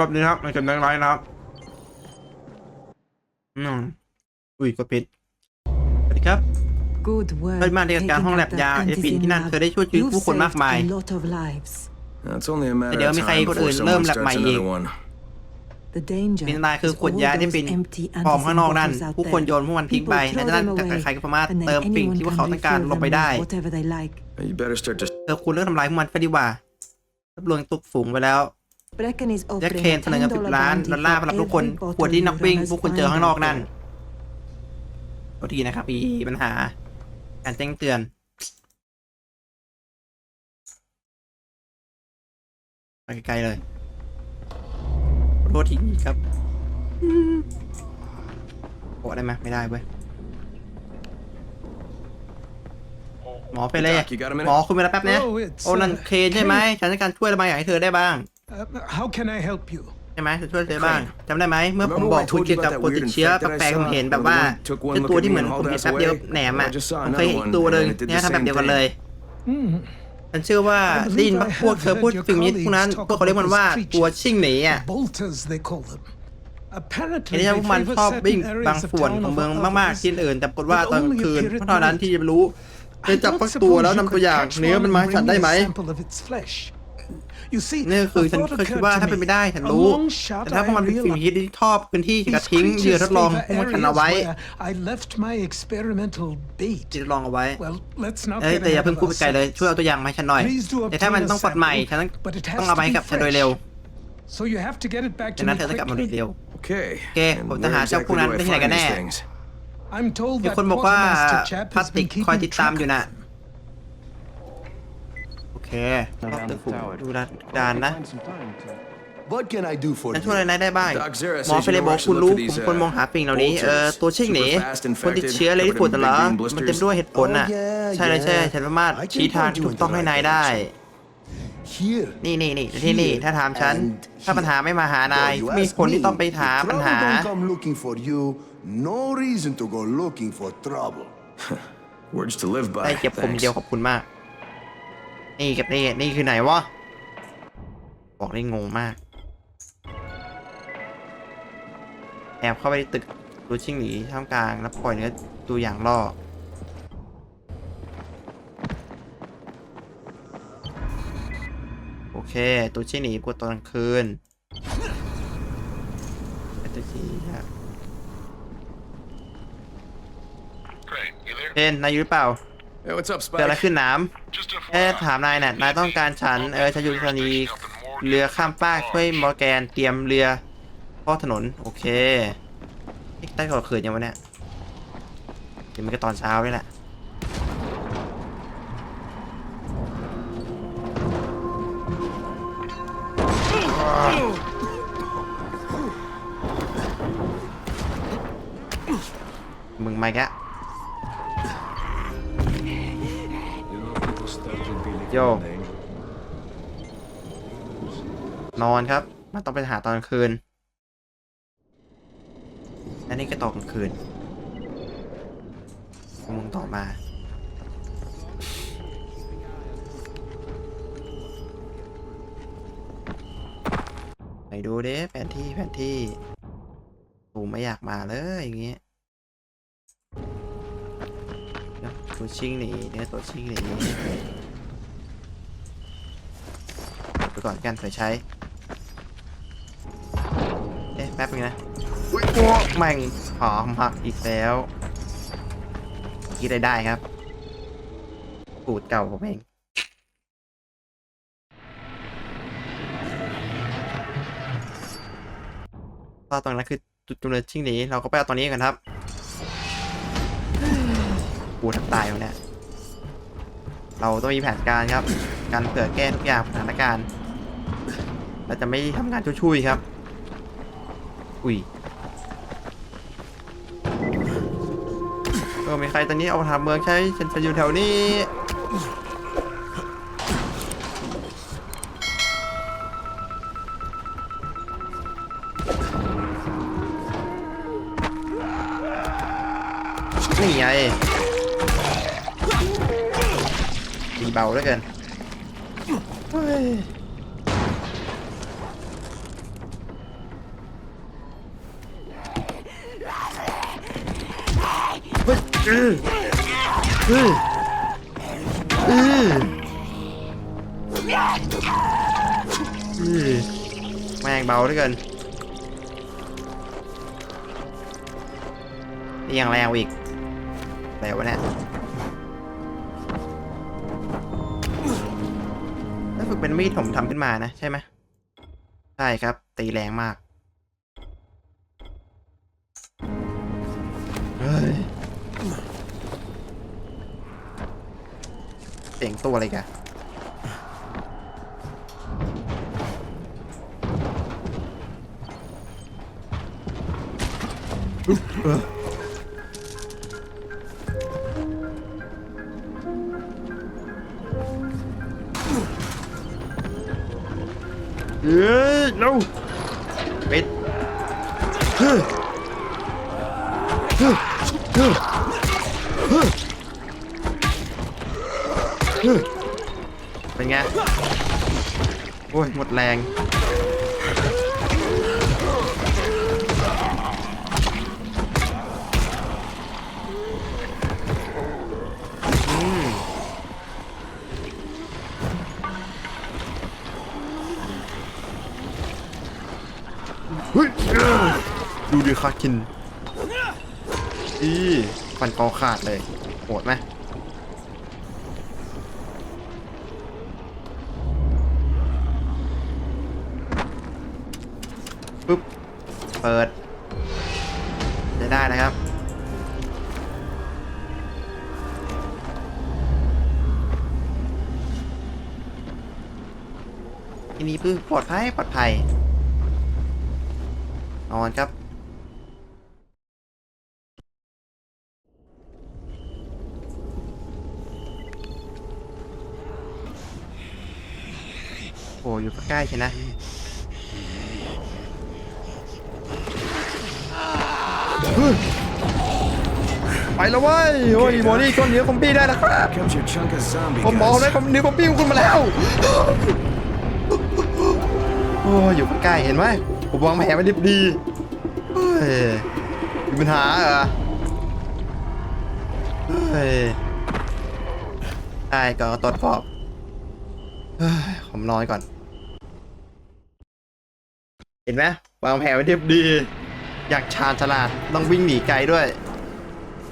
รอบนี้ครับในเกมแดงไลท์นะครับอืมอุ้ยก็ปิดสวัสดีครับ Good work. ปฏิบัติการห้องแลบยาเอฟินที่นั่นเคยได้ช่วยชีวิตผู้คนมากมาย You've saved a lot of lives. It's only a matter Thì of mới khai time con before อื่น someone เริ่มแลบ starts ใหม่อีก another one. The danger เป็นนายคือ is ขวด all ยาที่ those เป็น empty ฟองข้างนอกนั่น antifungal out ผู้คน there. โยนพวกมันทิ้งไป People และ throw นั่น them จาก away, ใครก็สามารถ and then เติมสิ่ง anyone ที่พวก can เขาต้องการ refill ลง them ไปได้ with whatever they like. You better start just เธอคุณเลิกทำลายพวกมันไปดีกว่ารับรองตุกฝูงไปแล้ว Brecken is แจ็ค offering เคนเสนอเงินสิบ $10 ล้านดอลลาร์ bounty สำหรับทุก for คน every ขวดที่นัก bottle วิ่ง you พวกคุณเจอข้างนอกนั่น find โทษทีนะครับมีปัญหา การแจ้งเตือนไปไกลๆเลยขอโทษทีครับโอ้ได้ไหมไม่ได้เว้ยหมอไปเลย Doc, you got a minute? หมอคุณเวลาแป๊บเนี้ย Oh, it's, โอ้นั่น uh, เคนใช่ไหม Ken. ฉันต้องการช่วยระบายอยากให้เธอได้บ้าง Uh, how can I help you? ใช่ไหมจะช่วยเธอบ้าง Crane. จำได้ไหมเมื่อผม Remember บอ when ก I คุณ told เกี่ย you วกับ about คน that ติด weird เชื้อ infect that I แปลกๆ saw? ผมเห็นแบบว่า Well, the one took one เป็น look ตัว at ที่ me เหมือน and ผม hauled เห็น ass แป๊บเดียว away. แหนมอะ I just saw ผมเคยเห็น another อีกตัวหนึ่ง one, and it did the เนี่ยทำแบบ same เดียวกันเลย Hmm. ฉันเชื่อว่า I believe ได้ยิน I พวก have เธอพูด heard your สิ่งนี้พวกนั้น colleagues พวกเขาเรียกมันว่า talk about this ตัวชิ่งหนีอะ Bolters, they call them. เห็น Apparently, ได้ they พวกมัน favor ชอบวิ่ง certain บาง areas of ส่วน town ของเมือง over มากๆที่ others. อื่น แต่ปรากฏว่า But ตอนกลาง only คืน appear at เท่านั้น night. ที่จะรู้จะจับ I พัก don't ตัว suppose แล้ว you นำตัว could อย่าง catch เนื้อ one มัน and มาให้ฉัน bring ได้ me ไหม You see, นี่คือ a ฉัน thought เคยคิด occurred ว่า to ถ้าเป็น me. ไม่ได้ฉัน A รู้ long shot, แต่ถ้าพวกมัน I เป็นสิ่ง realized. ที่ชอบพื้นที่จะ These ทิ้งเหยื่อ creatures ทดลอง favor พวกมันฉัน areas เอาไว้ where I left my experimental ที่ bait. ทดลองเอาไว้ Well, let's not เอ้ย get แต่อย่า ahead เพิ่ง of พูดไปไกลเลย ourselves. ช่วยเอาตัวอย่างมาให้ฉันหน่อย Please do แต่ถ้ามัน obtain a ต้องปลดใหม่ sample, ฉันต้อง but it has ต้องเอา to มาให้ be กับฉันโดยเร็ว So you have to get it back ดั to งนั้น me เธอต้องกลับมาโดย quickly. เร็ว Okay. Okay, and ผม where จะหาเจ้าพวก exactly นั้น do I ไปที่ไหน find กันแน่ these things? I'm told มี that คนบอกว่า Quartermaster Chap พลา has สติก been คอย keeping ติดตาม track อยู่ of น่ะ it. โอเครอบตึกฝูงดูดานดานนะ What can I do for ฉัน you? ช่วยอะไรนายได้บ้าง Doc Zera หมอ says เฟร you บ know อก I คุณ should รู้ look ผ for ม these, ควร uh, มองหาสิ่งเหล่านี้เออ bolters. ตัวชิ่งหนี Super fast คนติด infected, เชื้อเลยที่ปวดเหรอ covered in green มันเต็ม blisters. ด้วยเหตุผลน่ะ Oh, yeah, ใช่เลยใช่ yeah. ฉันสามารถ I can ชี้ทาง point ที่ you ถู in กต้อง the ให้ right นายได้ Here. นี่นี่นี่ที่นี่ถ้าถามฉัน And ถ้าปัญหาไม่มาหานาย Well, you มี ask คนที่ me, ต้องไปหา if ปัญ trouble หา don't come looking for you, no reason to go looking for trouble. Words to live ได้ by. เก็บผม Thanks. เดียวขอบคุณมาก นี่เก็บนี่นี่คือไหนวะ บอกได้งงมาก แอบเข้าไปในตึกดูชิงหนีท่ามกลางแล้วปล่อยเนื้อตัวอย่างล่อโอเค ตัวชิงหนีกลัวตอนกลางคืนไอ้ตัวชี้ฮะ Crane, you there? เพนนายอยู่หรือเปล่า Hey, what's up, เกิดอะไร Spike? ขึ้นน้ Just ำเอ๊ะ FYI. ถามนายน่ะนายต้องการฉันเออฉันอยู่สถานีเรือข้ามฟากช่วยมอร์แกนเตรียมเรือข้อถนนโอเคนี่ใต้ก่อคืนยังวะเนี่ยเดี๋ยวมันก็ตอนเช้านี่แหละ โยนอนครับ มันต้องไปหาตอนกลางคืน อันนี้ก็ตอนกลางคืนมึงต่อมา ไปดูเด้แผนที่แผนที่ตูไม่อยากมาเลยอย่างเงี้ยเดี๋ยวตัวชิงหนีเนี่ยตัวชิงหนีไป ก่อนกันเผื่อใช้ เอ๊ะแป๊บนึงนะ อุ้ยโอ้แม่งหอมหักอีกแล้วคิดได้ได้ครับปูดเก่าผมเองก็ตรงนั้นคือจุดกำเนิดชิงหนีเราก็ไปเอาตอนนี้กันครับปูทับตายแล้วเนี่ยเราต้องมีแผนการครับ การเผื่อแก้ทุกอย่างสถานการณ์ เราจะไม่ทำงานช่วยๆครับ อุ้ยเออมีใครตอนนี้เอาถามเมืองใช้ฉันจะอยู่แถวนี้นี่ไงตีเบาเหลือเกินเฮ้ย อืออืออืออือแม่งเบาด้วยกันนี่ยังแรงอีกแต่วะเนี่ยถ้าฝึกเป็นมีดผมทำขึ้นมานะ ใช่ไหมใช่ครับ ตีแรงมาก สียงตัวอะไรกันเฮ้ยเร็วปิดเฮ้ยเฮ้ยเฮ้ย เป็นไง โอ้ย หมดแรง เฮ้ยดูดิคาคิน อีฟันคอขาดเลย โหดไหมปุ๊บ เปิด จะได้นะครับ ทีนี้ปื้ปลอดภัยปลอดภัยนอนครับโอ้อยู่ใกล้ใช่นะ ไปแล้วเว้ยโอ้ยหมอนี่ก้อนเนื้อคอมบี้ได้แล้วครับ Comes your chunk of zombie ผมบอก guys. ได้คอมเนื้อคอมบี้ของคุณมาแล้วโอ้ยอยู่ใกล้ๆเห็นไหมผมวางแผนไว้ดีดีเฮ้ยมีปัญหาเหรอเฮ้ยได้ก็ตรวจสอบเฮ้ยผมนอนก่อน เห็นไหมวางแผนไว้ดีดี อยากชาญฉลาดต้องวิ่งหนีไกลด้วย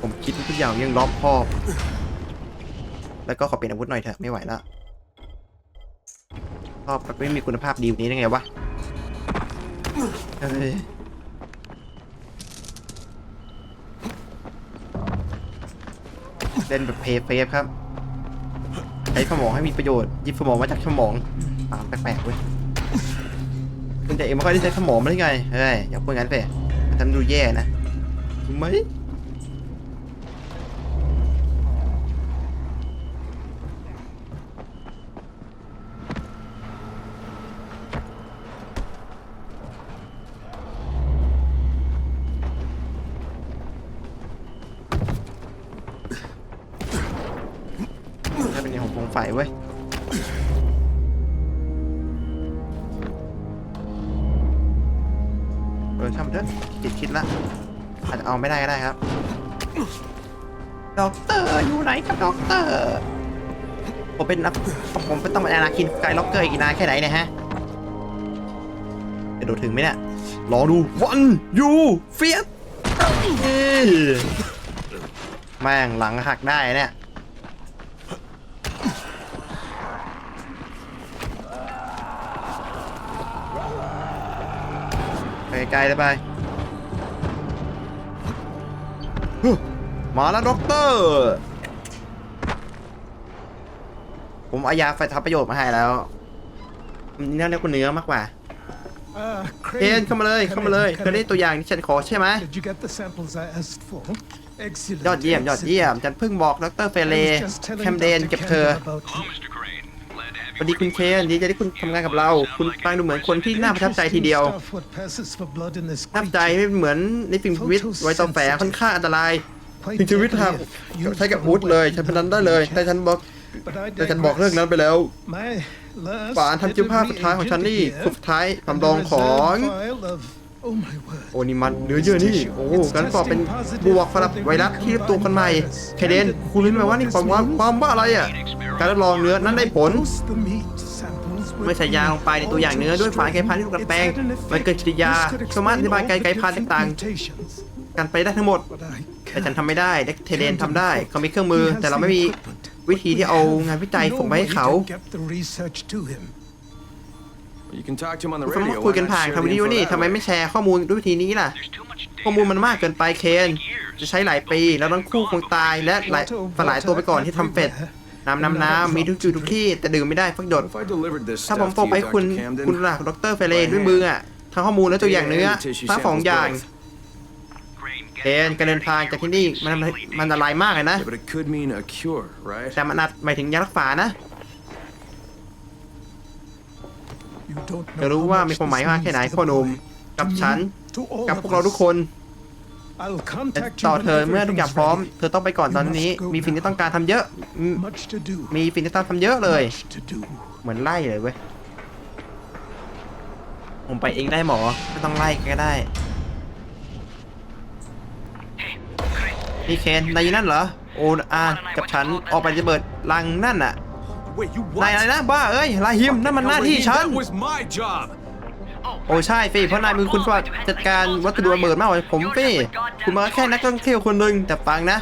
ผมคิดทุกอย่างยังรอบคอบ แล้วก็ขอเปลี่ยนอาวุธหน่อยเถอะไม่ไหวแล้วชอบแบบไม่มีคุณภาพดีกว่านี้ได้ไงวะเฮ้ยเล่นแบบเพย์เฟฟครับใช้สมองให้มีประโยชน์หยิบสมองมาจากสมองตามแปลกๆเว้ยคุณแต่เองไม่ค่อยได้ใช้สมองมาได้ไงเฮ้ยอย่าพูดงั้นเพ่ ทำดูแย่นะถูกไหมถ้าเป็นในของฟงไฟเว้ย ละอาจจะเอาไม่ได้ก็ได้ครับด็อกเตอร์อยู่ไหนครับด็อกเตอร์ผมเป็นนักผมเป็นต้องเป็นอนาคินไกลล็อกเกอร์อีกนานแค่ไหนเนี่ยฮะจะโดดถึงไหมเนี่ยรอดูวันยูเฟียสแม่งหลังหักได้เนี่ยไปไกลๆเลยไป มาแล้วด็อกเตอร์ ผมเอายาไฟทับประโยชน์มาให้แล้วนี่น่าเรียกว่าเนื้อมากกว่า Uh, เอ็น Crane, เข้ามาเลยเข้ามาเลย come in, เธอได้ come ตัวอย่างที่ฉันขอใช่ไหม in. Did you get the samples I asked for? Excellent. ยอดเยี่ยมยอดเยี่ยมฉันเพิ่งบอกดรเฟ I เล was just telling แคมเดน Dr. เก็บเธอ วัสดีคุณเคนดีใจที่คุณทำงานกับเรา คุณฟังดูเหมือนคนที่น่าประทับใจทีเดียวน่าประทับใจไม่เหมือนในฟิล์มชีวิตไวตอมแฝค่อนข้างอันตรายถึงชีวิตทางใช้กับอาวุธเลยฉันพนันได้เลย แต่ฉันบอกแต่ฉันบอกเรื่องนั้นไปแล้ว My last ฝานทำจิ้มภาพสุดท้ายของฉันนี่สุดท้าย here สำรองของ and a reserve vial of Oh my word. โอ้นี่มันเนื้อเยื่อนี่ โอ้กันก็เป็นบวกสำหรับไวรัสที่ตัวกันใหม่เคเดนคุณรู้ไหมว่านี่ความว่าความว่าอะไรอะ การทดลองเนื้อนั้นได้ผล Dose the meat samples with เมื่อใส่ยาลงไปในตัวอย่างเนื้อด้วยฝาไก่พันธุ์ที่ถูกดัดแปลงมันเกิดกิริยาสามารถอธิบายไก่ไก่พันธุ์ต่าง mutations. ๆกันไปได้ทั้งหมด But I แต่ฉัน can't. ทำไม่ได้เด็กเทเดนทำได้เขามีเครื่องมือ แต่เราไม่มีวิธีที่เอางานวิจัยส่งไปให้เขา You can talk to him on the สมม radio. ติคุยกัน Why not ผ่าน share ทาง the วิดีโอ info นี่ that ทำไม way? ไม่แชร์ข้อมูลด้วยวิธีนี้ล่ะ ข้อมูลมันมากเกินไปเคน จะใช้หลายปี แล้วทั้งคู่คงตายและหลายสลายตัวไปก่อนที่ทำเป็ดน้ำน้ำน้ำมีทุกจุดทุกที่ แต่ดื่มไม่ได้ฟักหยด If I delivered this ถ้าผม stuff ส่ง to ไป you, ให้คุณ Dr. Camden, คุณหลักดรเฟเรด้วยมืออะทั้งข้อมูลและตัวอย่างเนื้อทั้งสองอย่างเคนการเดินทางจากที่นี่มันมันมันอันตรายมากเลยนะ Yeah, but it could mean a cure, right? แต่มันอาจหมายถึงยารักษานะ You don't จะ know รู้ how ว่า much มีความหมาย this มากแค่ไหน means to พ่อหนุ่ม the boy, กับ to ฉัน me, to all กับ of พวกเราทุก us. คน I'll จะ contact you ต่อ when เธอเมื่อทุกอย่าง everything's พร้อม ready. เธอต้องไปก่อนตอนนี้ มีสิ่งที่ต้องการทำเยอะอืม Much to do. มีสิ่งที่ต้องทำเยอะเลย Much to do. เหมือนไล่เลยเว้ย ผมไปเองได้หมอ ไม่ต้องไล่ก็ได้ นี่เคนนายอยู่นั่นเหรอ โออากับฉันออกไประเบิดลังนั่นน่ะ Wait, you นายอะไรนะบ้าเอ้ยลาฮิมนั่นมันหน้าที่ฉัน That was my job. โอ้ใช่ฟีเพราะนายมือคุณสวัสดิ์จัดการวัตถุระเบิดมากกว่าผมฟีคุณมาแค่นักท่องเที่ยวคนหนึ่งแต่ฟังนะ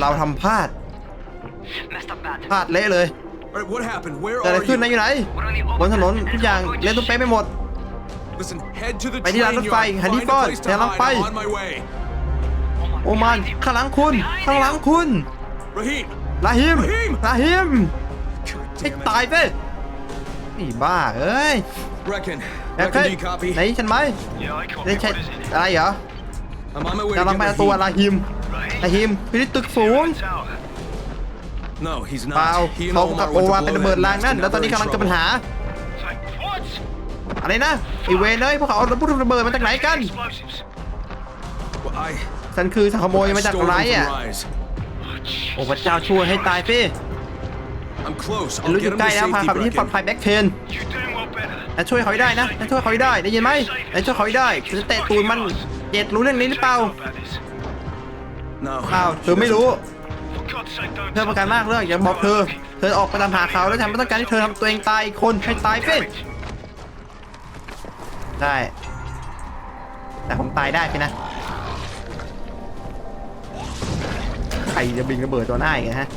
เราทำพลาดพลาดเละเลย All right, what happened? Where เกิดอะไร are ขึ้นนาย you? อยู่ไหนบนถนนทุกอย่างเละตุ้มเป๊ะไปหมด Listen, head to the ไปที่ร้าน train รถไฟ yard. หาที่ Find ซ่อน a place เดี๋ยว to เราไป hide. I'm on my way. โอมันข้างหลังคุณข้างหลังคุณ Raheem. ลาฮิมลาฮิมลาฮิม God ให้ damn it. ตายไปไอ้บ้าเอ้ย Reckon. แล้ Reckon, do you copy? ไหนฉันไหม Yeah, I copy. ได้ใช่ What is it? อะไรเหรอ I'm on my way กำลัง to ไป get เอาตัว Raheem. ลาฮิมลาฮิมไปที่ตึกสูง Tower. No, he's เปล่า not. He and เขา Omar กับโอ went to วาเป็น blow ระเบิด that ราง nest นั่น and แล้ว now ตอนนี้ they're กำลั in งเกิดปัญ trouble. หา It's like, what? อะไรนะไอเวนเอ้ยพวกเขาเอาระเบิดระเบิดมาจากไหนกัน Explosives. Well, I ฉันคือขโมยมาจาก stole ไร them from อะ Rise. โอ้พระเจ้าช่วยให้ตายพี่ I'm close. ฉัน I'll รู้อ get ยู่ him ใกล้ to แล้วพา safety, เขาไปที่ปลอดภั Brecken. ยแบ็คเคน You're doing well better. นะช่วยเขาให้ได้นะนะช่วยเขาให้ได้ได้ยินไหมนะช่วยเขาให้ได้ฉันจะเตะตูนมันเจ็ดรู้เรื่องนี้หรือเปล่า About this. No. เปล่าเธอไม่รู้ For God's sake, don't เธอประกันมากเรื่องอย่าบอกเธอ เธอออกไปตามหาเขาแล้วฉันไม่ต้องการให้เธอทำตัวเองตายอีกคนให้ตายฟิได้ แต่ผมตายได้พี่นะ ใครจะบินระเบิดตัวหน้าอีกฮะ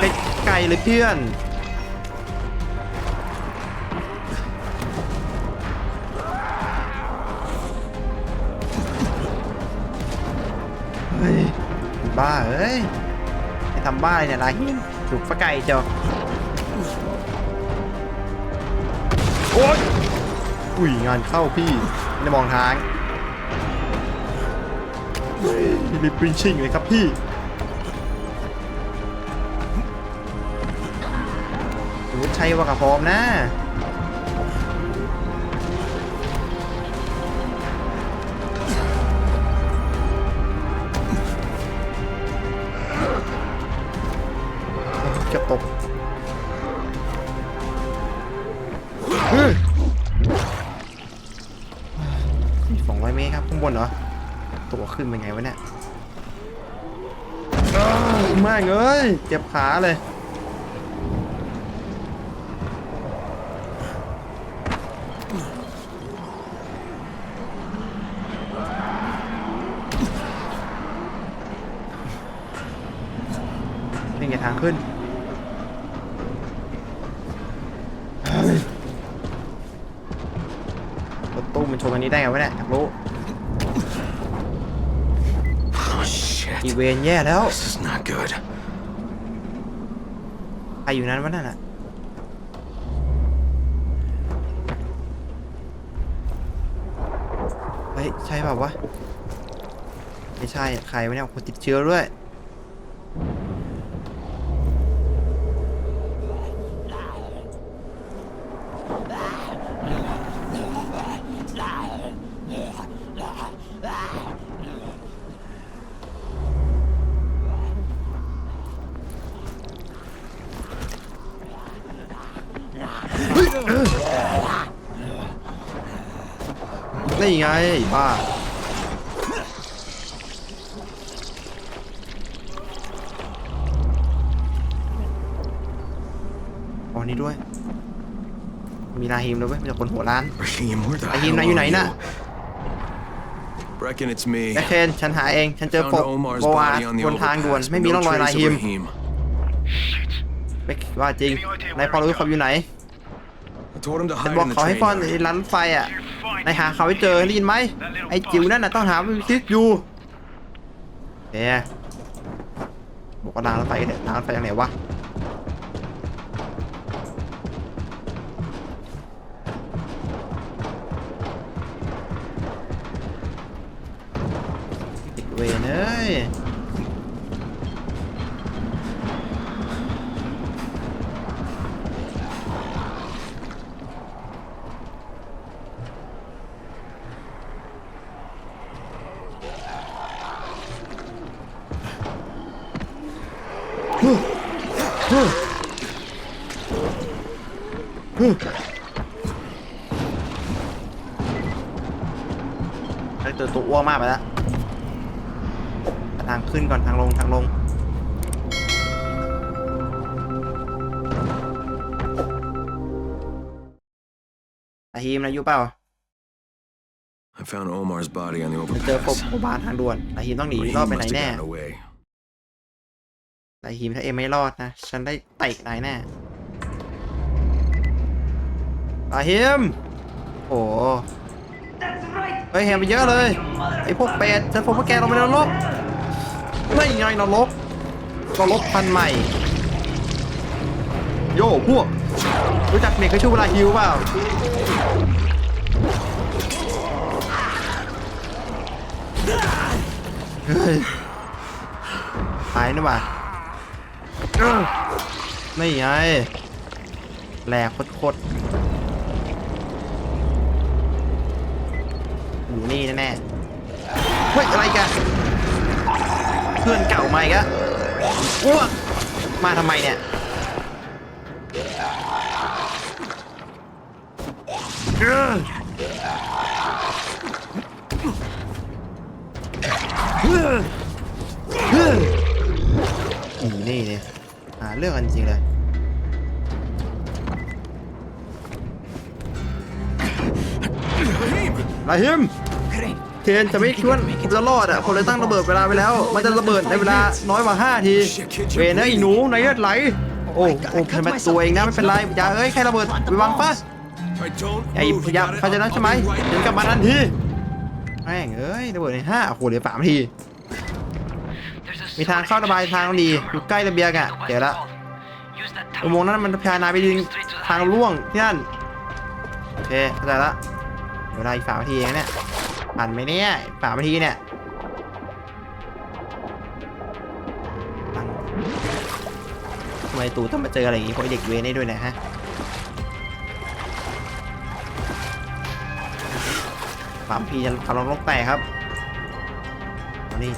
ไปไกลเลยเพื่อน บ้าเอ้ยไปทำบ้าอะไรเนี่ยลายหินถูกปะไก่เจ้าโอ๊ยอุ้ยงานเข้าพี่ไม่ได้มองทางรีบปรินชิ่งเลยครับพี่หรือใช่ว่ากับพร้อมนะ ขึ้นเป็นไงวะเนี่ยอ้าวแม่งเอ้ยเจ็บขาเลย นี่ไงทางขึ้นเฮ้ยรถตู้มันชนอันนี้ได้ไงวะเนี่ยอยากรู้ อีเวนแย่แล้ว This is not good. ใครอยู่นั้นวะนั่นอะเฮ้ยใช่เปล่าวะ ไม่ใช่ ใครวะเนี่ยคนติดเชื้อด้วย นี่ไงบ้าอ๋อนี่ด้วย มีนาฮิมด้วยเว้ยมาจากคนหัวร้าน Raheem, where the นาฮิม hell นายอยู่ไหน are น่ะ you? Reckon it's me. แอคเคนฉันหาเอง ฉันเจอศพ Found Omar's โบวา body on the บนทางด่วน overpass, ไม่ but มี no ร่องรอย trace นา of ฮิม Raheem. Shit. ไม่ว่าจริงนายพอรู้เขาอยู่ไหน I told him to ฉัน hide บอก in the เขาให้ train ซ่อน yard. ในร้านรถไฟอะ นายหาเขาให้เจอได้ยินไหมไอ้จิ๋วนั่นน่ะต้องหาไปซิสอยู่เอ๊ะบอกว่าร้างรถไฟกันเนี่ยร้างรถไฟยังไหนวะ อาฮีมนะอยู่เปล่า I found Omar's body on the เจอศพ overpass. โบบานทางด่วนอาฮีมต้องหนีรอด Raheem ไปไหน must have แน่ gotten away. อาฮีมถ้าเอ็มไม่รอดนะ ฉันได้เตะนายแน่อาฮีมโอ้เฮ้ยเห็นไปเยอะเลยไอ้พวกเป็ดฉันพบว่าแกลงไปในนรกไม่ไงนรกนรกพันใหม่ โย่พวก รู้จักเด็กก็ชื่อเวลาฮิวเปล่า เฮ้ยหายนี่หว่าไม่ไงแหลกโคตรอยู่นี่แน่ๆเฮ้ยอะไรกันเพื่อนเก่ามาอีกแล้วอ้วกมาทำไมเนี่ยเออเฮ้ อเฮ้ออีนี่เนี่ยหาเรื่องกันจริงเลย Raheem! ลาฮิมเคนจะไม่คิดว่าผมจะรอดอะผมเลยตั้งระเบิดเวลาไปแล้ว มันจะระเบิดในเวลาน้อยกว่า 5 ที เวรนะไอ้หนูในเลือดไหล โอ้โอ้ทำไมตัวเองนะไม่เป็นไรอย่าเอ้ยแค่ระเบิดไปวางปะ I don't ไอ้ move, พ you ยายาม got it? เขาใจะนั้น I'll ใช่ไหม be right เดิน back. กลับมาทันทีแม่งเอ้ยระเบิดในห้าโอ้โหเหลือสามนาที มีทางเข้าระบายทางดีอยู่ใกล้ระเบียงอะเดี๋ยวละอุโมงค์นั้นมันพานาไปยิงทางล่วงที่นั่นโอเคเข้าใจละเวลาอีกสามนาทีเองเนี่ยผ่านไหมเนี่ยสามนาทีเนี่ยทำไมตู่ต้องมาเจออะไรอย่างงี้พวกไอ้เด็กเวรนี่ด้วยนะฮะ สามพีจะทำลงลกแตกครับเอานี่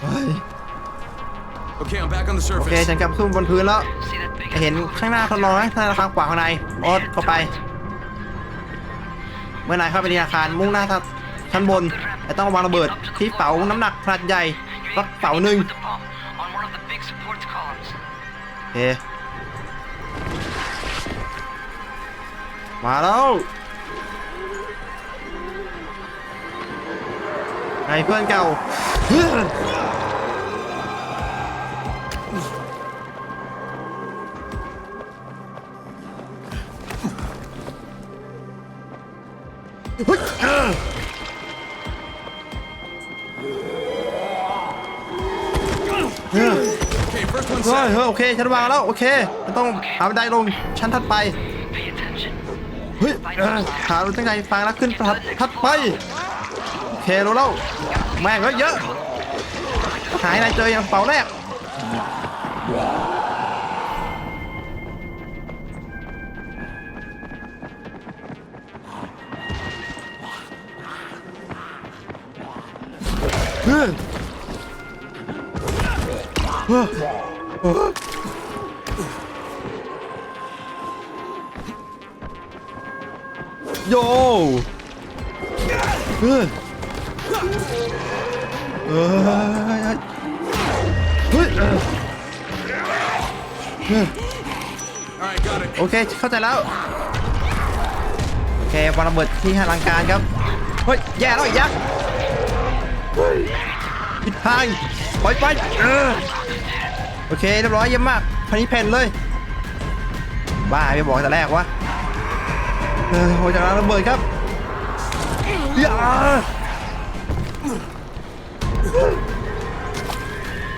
เฮ้ย Okay, I'm back on the โอเค surface. ฉันกลับขึ้นบนพื้นแล้ว เห็นข้างหน้าทดลองไหมธนาคารขวาข้างในออดเข้าไป เมื่อนายเข้าไปในอาคารมุ่งหน้าทางชั้นบนแต่ต้องระวังระเบิดที่เสาน้ำหนักขนาดใหญ่สักเสาหนึ่งโอเค มาแล้วไงเพื่อนเก่าเฮ้ยเฮ้ยโอเค ฉันวางแล้ว โอเคฉันต้องหาบันไดลงชั้นถัดไป ฮ้ยเออหาตั้งใจฟังแล้วขึ้นพัดพัดไปโอเครู้แล้วแม่งก็เยอะหายนายเจออย่างเป่าแรก เออเออเฮ้ยโอเคเข้าใจแล้ว โอเควางระเบิดที่อลังการครับ เฮ้ย แย่แล้วไอ้ยักษ์ผิดทางปล่อยไปเออโอเคเรียบร้อยเยี่ยมมากพันนี้เพนเลย บ้าไม่บอกแต่แรกวะ ออโอ้ยจากนั้นระเบิดครับอย่า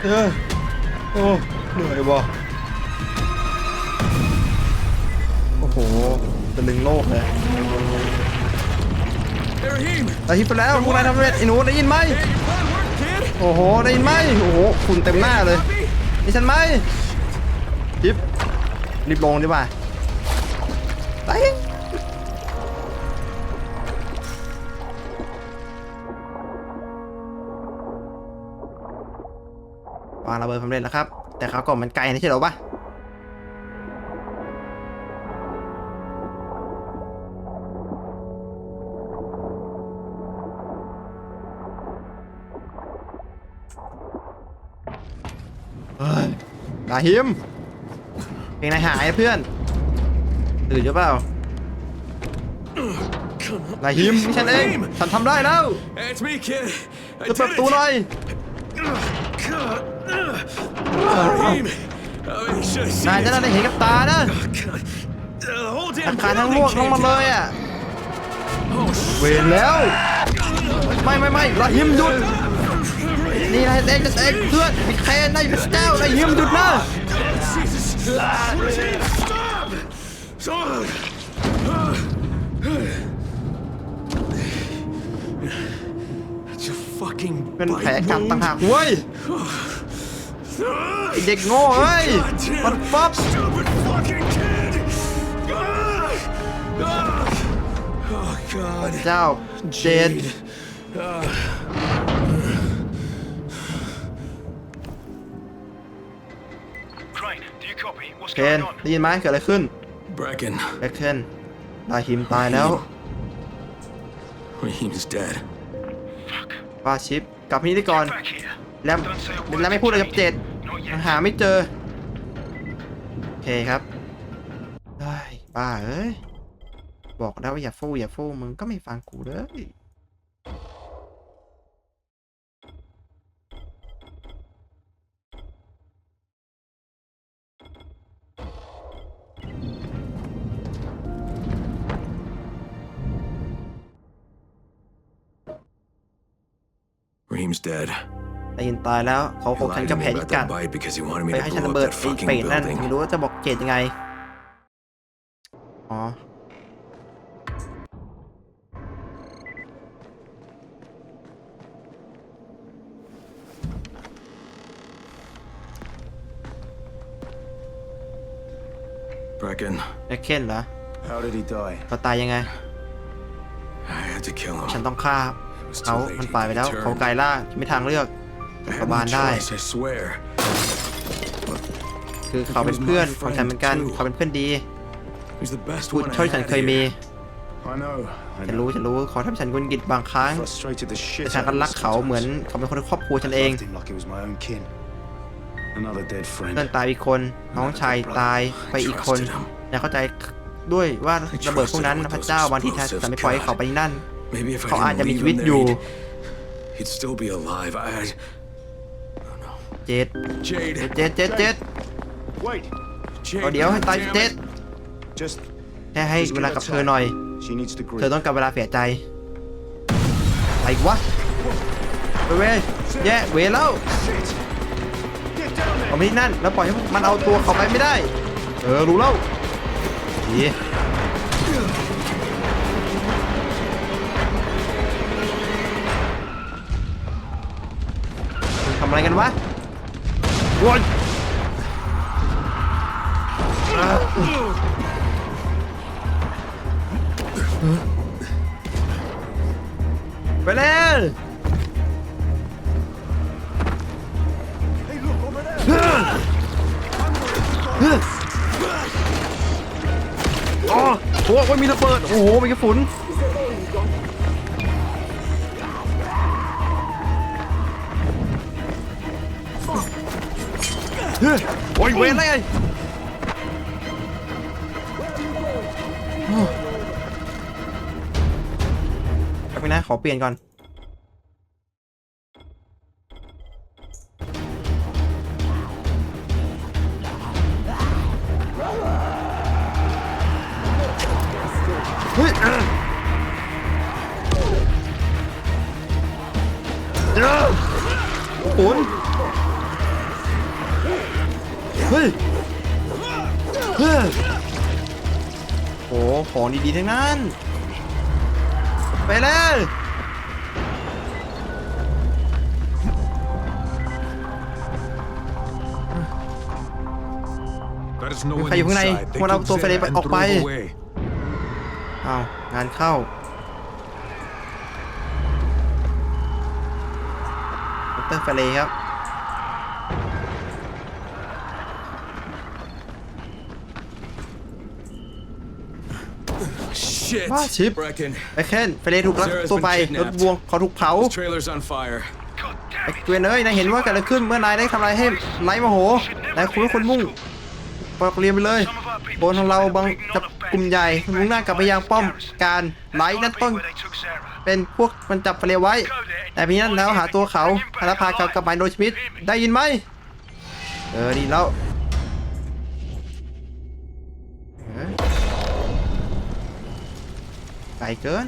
เออโอ้เหนื่อยบ่โอ้โหตะลึงโลกเลยแต่ฮิปไปแล้วพวกนายทำสำเร็จไอ้หนูได้ยินไหมโอ้โหได้ยินไหมโอ้โหคุณเต็มหน้าเลยนี่ฉันไหมฮิปรีบลงดีกว่า วางระเบิดสำเร็จแล้วครับ แต่เขาวก่อนมันไกลนะใช่เหรอปะเฮ้ยดาฮิมเพลงนายหายนะเพื่อนตื่นหรือเปล่าดาฮิมนี่ฉันเอง ฉันทำได้แล้ว Hey, it's me, kid. I จะเปิด did ประตู it. หน่อย นายจะได้เห็นกับตานะ God. The whole อาการทั้งพวกลงมาเลยอะเวรแล้ว ไม่ไม่ไม่ราฮิมหยุด นี่นายเองจะเองเพื่อนมีแค่นายพระเจ้านายฮิมหยุดนะ เป็นแผล bite กัด wound. ต่างหากเว้ยไอ้เด็กโง่เฮ้ย God damn. มันป๊อป Stupid fucking kid! Ah! Ah! Oh God. เจ้าเจน Crane, do you copy? What's เคน going on? ได้ยินไหมเกิดอะไรขึ้น Bracken. เอ็กเคนราฮิมตายแล้ว Raheem's dead. ป้าชิปกลับมานี่ก่อนแล้วแล้วไม่พูดอะไรกับเจดหาไม่เจอ โอเคครับได้บ้าเอ้ย บอกแล้วว่าอย่าฟู่อย่าฟู่มึงก็ไม่ฟังกูเลย Raheem's dead. ได้ยินตายแล้วเขาค He งฉัน lied กั to บ me แผลที่ about กัด that bite because he wanted me ไป to ให้ฉัน blow ระ up เบิด that ไอ้ fucking เป็ดนั่น building. ไม่รู้ว่าจะบอกเจดยังไง อ๋อ Bracken, เอ็กเคนเหรอ How did he die? เขาตายยังไง I had to kill ฉัน him. ต้องฆ่า เขามันตายไปแล้วเขากลายร่างไม่ทางเลือก I ก had บา no ลได้ choice, I swear. คือเขาเป็นเพื่อนของฉันเหมือนกันเขาเป็นเพื่อนดี He's the best พูด one I เท่าที่ฉัน had เคยมี here. I know. I ฉันรู้ฉันรู้เขาทำให้ฉันกุนกิดบางครั้ง Frustrated the แต่ shit ฉัน out ก็ of รัก him เขาเหมือน sometimes. เขาเป็นคนในครอบครัวฉันเอง Loved him like he was my own kin. Another dead เพื่อน friend. ตายอีกคนน้องชายตายไปอีกคนแต่เข้าใจด้วยว่าระเบิดพวกนั้นพระเจ้าบางทีแท้แต่ไม่ปล่อยให้เขาไปนั่น Maybe if เขา I อาจ didn't จะมี leave ชีวิต him อยู่ there, he'd, he'd still be alive. I, I... Oh no. เจด Jade. เจดเจดเจด Wait. เอา Jade. เดี๋ยวให้ตาย damn เจด it. Just แค่ให้เวลากับเธอหน่อย she needs to เธอ grieve. ต้องการเวลาเสียใจอะไรอีกวะไปเวยแย่เวยแล้ว Get down there. เอาไปที่นั่นแล้วปล่อยให้มันเอาตัวเขาไปไม่ได้ เออรู้แล้วดีำอะไรกันวะโว้ยอะไปเลย Hey, look over there. อ๋อโอ้ยมีระเบิด โอ้โหมีกระสุน โอ้ยเวนเลยแป๊บนึงนะ ขอเปลี่ยนก่อน อยู่ข้างในพวกเราตัวเฟรนไปออกไป away. อ้าวงานเข้า ดรเฟรย์ครับ Shit. Ah, shit. Brecken, ไอ้แคนเฟรย์ถูกลักตัวไปรถบวงเขาถูกเผา this trailer's on fire. God ไอ้ damn it. เกวียนเอ้ยนายเห็นว่าเกิดอะไรขึ้นเมื่อนายได้ทำอะไรให้ไร้โมโหนายคุณเป็นคนมุ่งปอกเรียนไปเลย บนของเราบางกับกลุ่มใหญ่มุ่งหน้ากับไปยังป้อมการไร้นั่นต้น เป็นพวกมันจับเฟรไว้ แต่พี่นั้นแล้วหาตัวเขาแล้วพากับกับมโดชมิดได้ยินไหมเออดีแล้วไกลเกิน